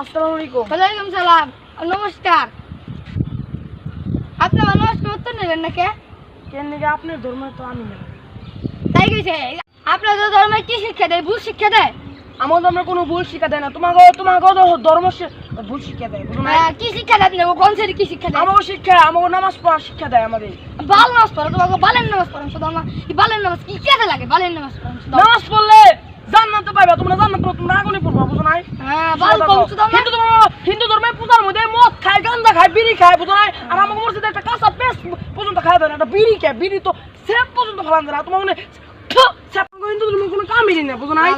আসসালামু আলাইকুম ওয়ালাইকুম সালাম। নমস্কার। আপনি নমস্কার উত্তর নেবেন না কে? কেন নাকি আপনার ধর্ম তো আমি না তাই গেছে আপনার তো ধর্মে কি শিক্ষা দেয়? ভুল শিক্ষা দেয়? আমার ধর্মে কোনো ভুল শিক্ষা দেয় না। তোমাকে তোমাকে ধর্ম ভুল শিক্ষা দেয় কি শিক্ষা দেয় আপনাকে কোন শ্রেণি কি শিক্ষা দেয়? আমাকে শিক্ষা আমাকে নামাজ পড়ার শিক্ষা দেয় আমাদের বাল নামাজ পড়ো তোমাকে বালের নামাজ পড়ো শুধু আমার বালের নামাজ কি কেটে লাগে? বালের নামাজ পড়ো নামাজ পড়লে পাবে তোমরা জান্নাত তোমরা আগুনে পড়বা বুঝো নাই? হ্যাঁ হিন্দু ধর্ম হিন্দু ধর্মে পূজার মধ্যে মদ খায় গান্দা খায় বিড়ি খায় বুঝো নাই? আর আমাকে মসজিদে একটা কাঁচা পেস পর্যন্ত খায় ধরে একটা বিড়ি খায় বিড়ি তো সেপ পর্যন্ত ফেলান দেয় না। তোমার মনে হিন্দু ধর্ম কোনো কামই না বুঝো নাই?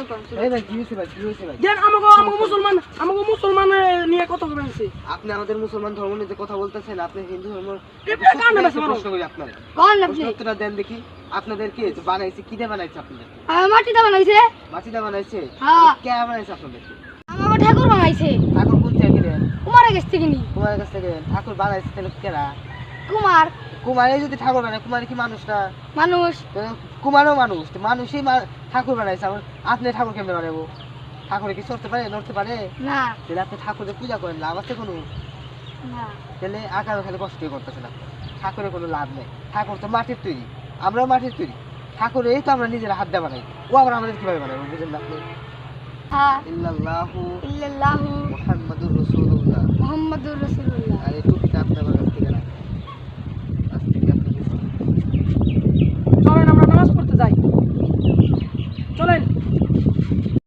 আমাকে আমাকে মুসলমান আমাকে মুসলমান নিয়ে কথা বলছে আপনি আমাদের মুসলমান ধর্ম নিয়ে কথা বলতেছেন আপনি হিন্দু ধর্ম প্রশ্ন করি আপনার উত্তরটা দেন দেখি আপনাদের কে বানাইছে কি দিয়ে বানাইছে আপনাদের আমার মাটিতে বানাইছে? মাটিটা বানাইছে? হ্যাঁ। কে বানাইছে আপনাদেরকে? আমার ঠাকুর বানাইছে। ঠাকুর কোন থেকে কুমারের কাছ থেকে নি। কুমারের কাছ থেকে? ঠাকুর বানাইছে তাহলে কেরা? কুমার। কুমারে যদি ঠাকুর বানায় কুমার কি মানুষ না? মানুষ। কুমারও মানুষ মানুষই ঠাকুর বানাইছে আপনি ঠাকুর কেমনে বানাবো ঠাকুরে কি চড়তে পারে নড়তে পারে? না। তাহলে আপনি ঠাকুরের পূজা করেন লাভ আছে কোনো? না। তাহলে আকার খালি কষ্টই করতেছেন আপনি ঠাকুরের কোনো লাভ নেই। ঠাকুর তো মাটির তৈরি। আমরাও মাটির তৈরি। ঠাকুর এই তো আমরা নিজেরা হাত দিয়ে বানাই। ও আবার আমাদের কীভাবে বানাবো বুঝলেন না আপনি? হ্যাঁ। ইল্লাল্লাহু ইল্লাল্লাহু